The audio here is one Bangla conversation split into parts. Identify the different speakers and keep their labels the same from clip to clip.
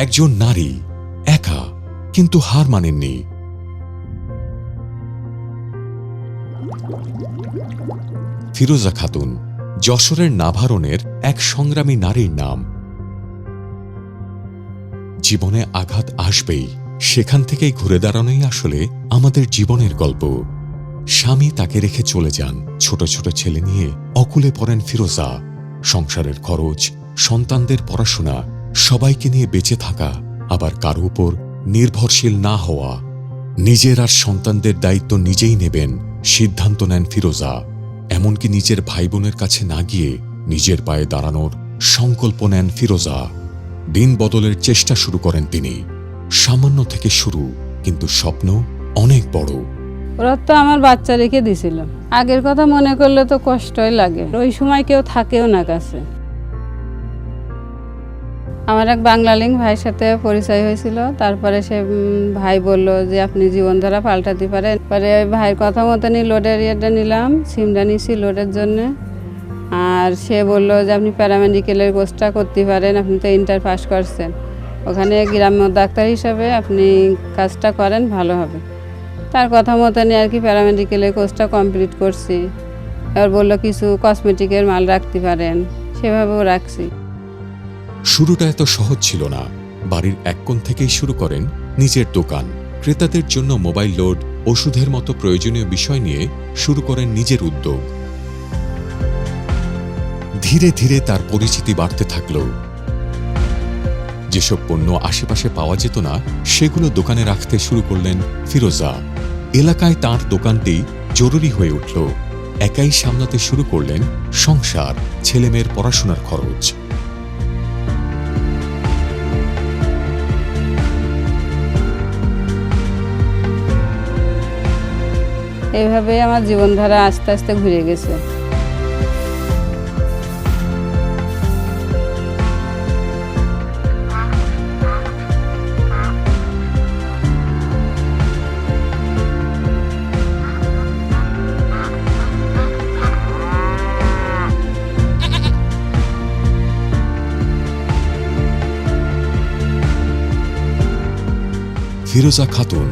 Speaker 1: একজন নারী, একা, কিন্তু হার মানেননি। ফিরোজা খাতুন, যশোরের নাভারণের এক সংগ্রামী নারীর নাম। জীবনে আঘাত আসবেই, সেখান থেকেই ঘুরে দাঁড়ানোই আসলে আমাদের জীবনের গল্প। স্বামী তাকে রেখে চলে যান, ছোট ছোট ছেলে নিয়ে অকুলে পড়েন ফিরোজা। সংসারের খরচ, সন্তানদের পড়াশোনা সবাইকে নিয়ে বেঁচে থাকা আবার কারও উপর নির্ভরশীল না হওয়া। নিজের আর সন্তানদের দায়িত্ব নিজেই নেবেন, সিদ্ধান্ত নেন ফিরোজা। এমনকি নিজের ভাই বোনের কাছে না গিয়ে নিজের পায়ে দাঁড়ানোর সংকল্প নেন ফিরোজা। দিন বদলের চেষ্টা শুরু করেন তিনি। সামান্য থেকে শুরু, কিন্তু স্বপ্ন অনেক বড়।
Speaker 2: ওরা তো আমার বাচ্চা রেখে দিছিল। আগের কথা মনে করলে তো কষ্টই লাগে। ওই সময় কেউ থাকেও না কাছে। আমার এক বাংলালিং ভাইয়ের সাথে পরিচয় হয়েছিল। তারপরে সে ভাই বলল যে, আপনি জীবনধারা পাল্টাতে পারেন। পরে ওই ভাইয়ের কথা মতনই লোডের ইয়েটা নিলাম সিমটা নিছি লোডের জন্য। আর সে বলল যে, আপনি প্যারামেডিকেলের কোর্সটা করতে পারেন, আপনি তো ইন্টার পাস করছেন। ওখানে গ্রাম্য ডাক্তার হিসাবে আপনি কাজটা করেন, ভালো হবে। তার কথা মতনই আর কি প্যারামেডিকেলের কোর্সটা কমপ্লিট করছি। এবার বলল, কিছু কসমেটিকের মাল রাখতে পারেন। সেভাবেও রাখছি।
Speaker 1: শুরুটা এত সহজ ছিল না। বাড়ির এক কোণ থেকেই শুরু করেন নিজের দোকান। ক্রেতাদের জন্য মোবাইল লোড, ওষুধের মতো প্রয়োজনীয় বিষয় নিয়ে শুরু করেন নিজের উদ্যোগ। ধীরে ধীরে তার পরিচিতি বাড়তে থাকল যেসব পণ্য আশেপাশে পাওয়া যেত না, সেগুলো দোকানে রাখতে শুরু করলেন ফিরোজা। এলাকায় তার দোকানটি জরুরি হয়ে উঠল। একাই সামলাতে শুরু করলেন সংসার, ছেলেমেয়ের পড়াশোনার খরচ।
Speaker 2: এইভাবে আমার জীবনধারা আস্তে আস্তে ঘুরে গেছে।
Speaker 1: ফিরোজা খাতুন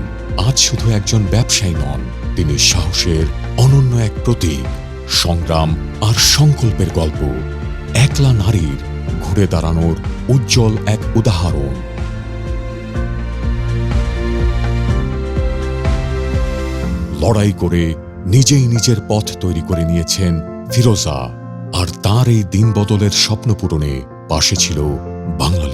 Speaker 1: আজ শুধু একজন ব্যবসায়ী নন তিনি সাহসের অনন্য এক প্রতীক, সংগ্রাম আর সংকল্পের গল্প, একলা নারীর ঘুরে দাঁড়ানোর উজ্জ্বল এক উদাহরণ। লড়াই করে নিজেই নিজের পথ তৈরি করে নিয়েছেন ফিরোজা, আর তার এই দিন বদলের স্বপ্ন পূরণে পাশে ছিল বাংলা